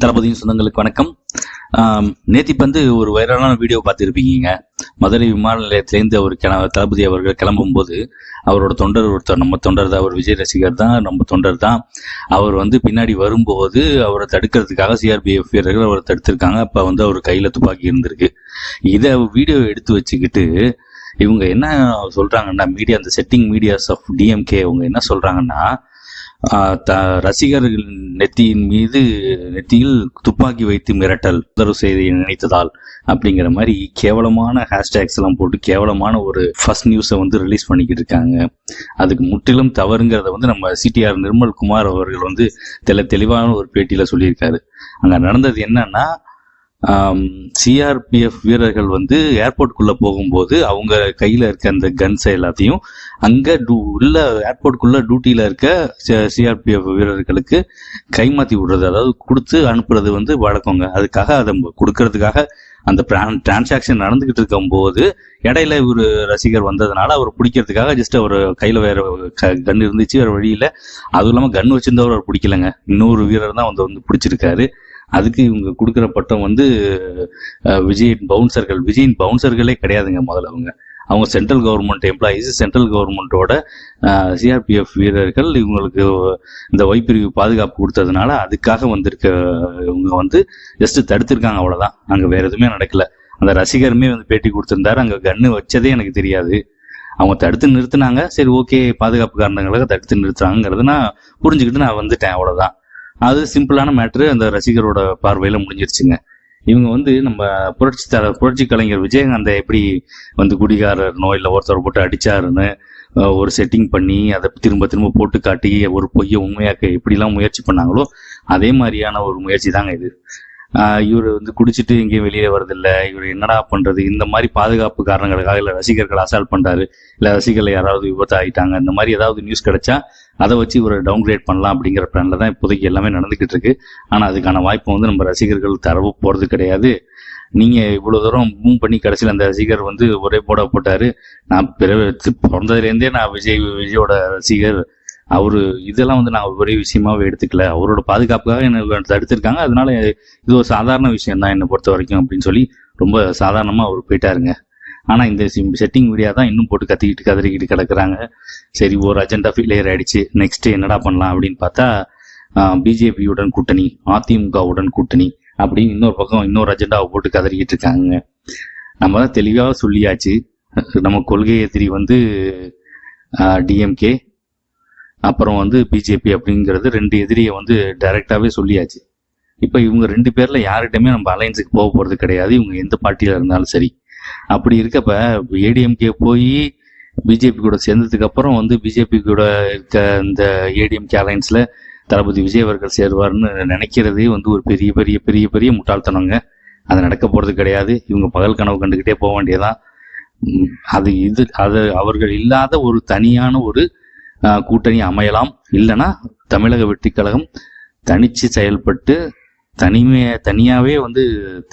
தளபதியின் சொந்தங்களுக்கு வணக்கம். நேற்று நேத்தி வந்து ஒரு வைரலான வீடியோ பார்த்துருப்பீங்க மதுரை விமான நிலையத்திலேருந்து அவர் கிள தளபதி அவர்கள் கிளம்பும்போது அவரோட தொண்டர் ஒருத்தர் நம்ம தொண்டர் தான் அவர் விஜய் ரசிகர் தான் நம்ம தொண்டர் தான். அவர் வந்து பின்னாடி வரும்போது அவரை தடுக்கிறதுக்காக சிஆர்பிஎஃப் வீரர்கள் அவரை தடுத்திருக்காங்க. அப்போ வந்து அவர் கையில் துப்பாக்கி இருந்திருக்கு. இதை வீடியோ எடுத்து வச்சுக்கிட்டு இவங்க என்ன சொல்கிறாங்கன்னா மீடியா அந்த செட்டிங் மீடியாஸ் ஆஃப் டிஎம்கே இவங்க என்ன சொல்கிறாங்கன்னா த ரசிகர்கள் நெத்தியின் மீது நெத்தியில் துப்பாக்கி வைத்து மிரட்டல் உதவு செய்தியை நினைத்ததால் அப்படிங்கிற மாதிரி கேவலமான ஹேஷ்டேக்ஸ் எல்லாம் போட்டு கேவலமான ஒரு ஃபர்ஸ்ட் நியூஸை வந்து ரிலீஸ் பண்ணிக்கிட்டு இருக்காங்க. அதுக்கு முற்றிலும் தவறுங்கிறத வந்து நம்ம சிடிஆர் நிர்மல் குமார் அவர்கள் வந்து தெல தெளிவான ஒரு பேட்டியில் சொல்லியிருக்காரு. அங்கே நடந்தது என்னன்னா சிஆர்பிஎஃப் வீரர்கள் வந்து ஏர்போர்ட்குள்ள போகும்போது அவங்க கையில இருக்க அந்த கன்ஸை எல்லாத்தையும் அங்க டூ உள்ள ஏர்போர்ட்குள்ள டியூட்டியில இருக்க சிஆர்பிஎஃப் வீரர்களுக்கு கைமாத்தி விடுறது அதாவது கொடுத்து அனுப்புறது வந்து வழக்கங்க. அதுக்காக அதை கொடுக்கறதுக்காக அந்த டிரான்சாக்ஷன் நடந்துகிட்டு இருக்கும்போது இடையில ஒரு ரசிகர் வந்ததுனால அவர் பிடிக்கிறதுக்காக ஜஸ்ட் அவர் கையில வேற கன் இருந்துச்சு வேற வழியில. அதுவும் இல்லாம கன் வச்சிருந்தவர் அவர் பிடிக்கலங்க. இன்னொரு வீரர் தான் வந்து வந்து பிடிச்சிருக்காரு. அதுக்கு இவங்க கொடுக்குற பட்டம் வந்து விஜயின் பவுன்சர்கள் விஜயின் பவுன்சர்களே கிடையாதுங்க முதல்ல அவங்க. அவங்க சென்ட்ரல் கவர்மெண்ட் எம்ப்ளாயீஸ் சென்ட்ரல் கவர்மெண்ட்டோட சிஆர்பிஎஃப் வீரர்கள் இவங்களுக்கு இந்த வைப்பிரிவு பாதுகாப்பு கொடுத்ததுனால அதுக்காக வந்திருக்க இவங்க வந்து ஜஸ்ட் தடுத்திருக்காங்க அவ்வளோதான் அங்கே வேற எதுவுமே நடக்கல. அந்த ரசிகருமே வந்து பேட்டி கொடுத்துருந்தாரு. அங்கே கன்னு வச்சதே எனக்கு தெரியாது. அவங்க தடுத்து நிறுத்தினாங்க. சரி ஓகே பாதுகாப்பு காரணங்களுக்காக தடுத்து நிறுத்துறாங்கிறது நான் புரிஞ்சுக்கிட்டு நான் வந்துட்டேன். அவ்வளோதான் அது சிம்பிளான மேட்ரு. அந்த ரசிகரோட பார்வையில் முடிஞ்சிருச்சுங்க. இவங்க வந்து நம்ம புரட்சி தர புரட்சி கலைஞர் விஜயகாந்தை எப்படி வந்து குடிகாரனோ இல்லை ஒருத்தர் போட்டு அடிச்சாருன்னு ஒரு செட்டிங் பண்ணி அதை திரும்ப திரும்ப போட்டு காட்டி ஒரு பொய்யை உண்மையாக்க எப்படிலாம் முயற்சி பண்ணாங்களோ அதே மாதிரியான ஒரு முயற்சி தாங்க இது. இவர் வந்து குடிச்சிட்டு எங்கேயும் வெளியே வரதில்ல இவர் என்னடா பண்றது? இந்த மாதிரி பாதுகாப்பு காரணங்களுக்காக இல்லை ரசிகர்கள் அசால்ட் பண்றாரு. இல்லை ரசிகர்கள் யாராவது விபத்து ஆகிட்டாங்க இந்த மாதிரி ஏதாவது நியூஸ் கிடைச்சா அதை வச்சு இவரை டவுன்கிரேட் பண்ணலாம் அப்படிங்கிற பிளான்ல தான் இப்போதைக்கு எல்லாமே நடந்துகிட்டு இருக்கு. ஆனா அதுக்கான வாய்ப்பு வந்து நம்ம ரசிகர்கள் தரவு போறது கிடையாது. நீங்க இவ்வளவு தூரம் மூவ் பண்ணி கடைசியில் அந்த ரசிகர் வந்து ஒரே போட போட்டாரு. நான் பிற பிறந்ததுலேருந்தே நான் விஜய் விஜயோட ரசிகர். அவரு இதெல்லாம் வந்து நான் ஒரே விஷயமாவே எடுத்துக்கல. அவரோட பாதுகாப்புக்காக என்ன தடுத்திருக்காங்க. அதனால இது ஒரு சாதாரண விஷயம் தான் என்னை பொறுத்த வரைக்கும் அப்படின்னு சொல்லி ரொம்ப சாதாரணமா அவர் போயிட்டாருங்க. ஆனா இந்த செட்டிங் மீடியா தான் இன்னும் போட்டு கத்திக்கிட்டு கதறிக்கிட்டு கிடக்குறாங்க. சரி ஒரு அஜெண்டா ஃபெயிலியர் ஆயிடுச்சு. நெக்ஸ்ட் என்னடா பண்ணலாம் அப்படின்னு பார்த்தா பிஜேபியுடன் கூட்டணி அதிமுகவுடன் கூட்டணி அப்படின்னு இன்னொரு பக்கம் இன்னொரு அஜெண்டாவை போட்டு கதறிக்கிட்டு இருக்காங்க. நம்ம தான் தெளிவாக சொல்லியாச்சு. நம்ம கொள்கை எதிரி வந்து டிஎம்கே அப்புறம் வந்து பிஜேபி அப்படிங்கிறது ரெண்டு எதிரியை வந்து டைரெக்டாகவே சொல்லியாச்சு. இப்போ இவங்க ரெண்டு பேரில் யார்கிட்டயுமே நம்ம அலையன்ஸுக்கு போக போகிறது கிடையாது. இவங்க எந்த பார்ட்டியில் இருந்தாலும் சரி. அப்படி இருக்கப்ப ஏடிஎம்கே போய் பிஜேபி கூட சேர்ந்ததுக்கு அப்புறம் வந்து பிஜேபி கூட இருக்க இந்த ஏடிஎம்கே அலையன்ஸில் தளபதி விஜய் அவர்கள் சேருவார்னு நினைக்கிறதே வந்து ஒரு பெரிய பெரிய பெரிய பெரிய முட்டாள்தனங்க. அது நடக்க போகிறது கிடையாது. இவங்க பகல் கனவு கண்டுக்கிட்டே போக வேண்டியதான் அது இது அது அவர்கள் இல்லாத ஒரு தனியான ஒரு கூட்டணி அமையலாம். இல்லைன்னா தமிழக வெற்றிக் கழகம் தனிச்சு செயல்பட்டு தனிமைய தனியாகவே வந்து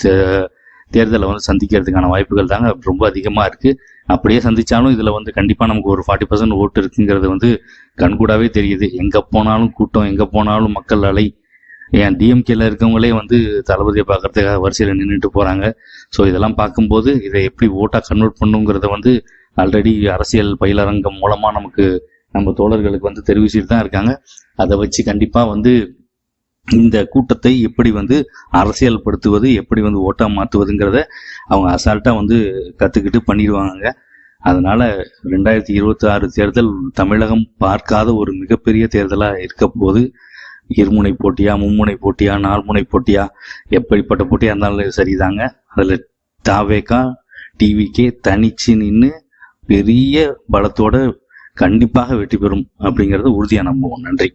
தே- தேர்தலை வந்து சந்திக்கிறதுக்கான வாய்ப்புகள் தாங்க ரொம்ப அதிகமாக இருக்கு. அப்படியே சந்திச்சாலும் இதில் வந்து கண்டிப்பாக நமக்கு ஒரு ஃபார்ட்டி பர்சன்ட் ஓட்டு இருக்குங்கிறது வந்து கண்கூடாவே தெரியுது. எங்கே போனாலும் கூட்டம் எங்கே போனாலும் மக்கள் அலை. ஏன் டிஎம்கேல இருக்கவங்களே வந்து தளபதியை பார்க்கறதுக்காக வரிசையில் நின்றுட்டு போகிறாங்க ஸோ இதெல்லாம் பார்க்கும்போது இதை எப்படி ஓட்டாக கன்வெர்ட் பண்ணுங்கிறத வந்து ஆல்ரெடி அரசியல் பயிலரங்கம் மூலமாக நமக்கு நம்ம தோழர்களுக்கு வந்து தெரிவிச்சுட்டு தான் இருக்காங்க. அதை வச்சு கண்டிப்பாக வந்து இந்த கூட்டத்தை எப்படி வந்து அரசியல்படுத்துவது எப்படி வந்து ஓட்டம் மாற்றுவதுங்கிறத அவங்க அசால்ட்டாக வந்து கற்றுக்கிட்டு பண்ணிடுவாங்க. அதனால ரெண்டாயிரத்தி இருபத்தி ஆறு தேர்தல் தமிழகம் பார்க்காத ஒரு மிகப்பெரிய தேர்தலாக இருக்க போது இருமுனை போட்டியா மும்முனை போட்டியா நால்முனை போட்டியா எப்படிப்பட்ட போட்டியா இருந்தாலும் சரிதாங்க. அதில் தாவேக்கா டிவிக்கே தனிச்சு நின்று பெரிய பலத்தோட கண்டிப்பாக வெற்றி பெறும் அப்படிங்கிறது உறுதியாக நம்புவோம். நன்றி.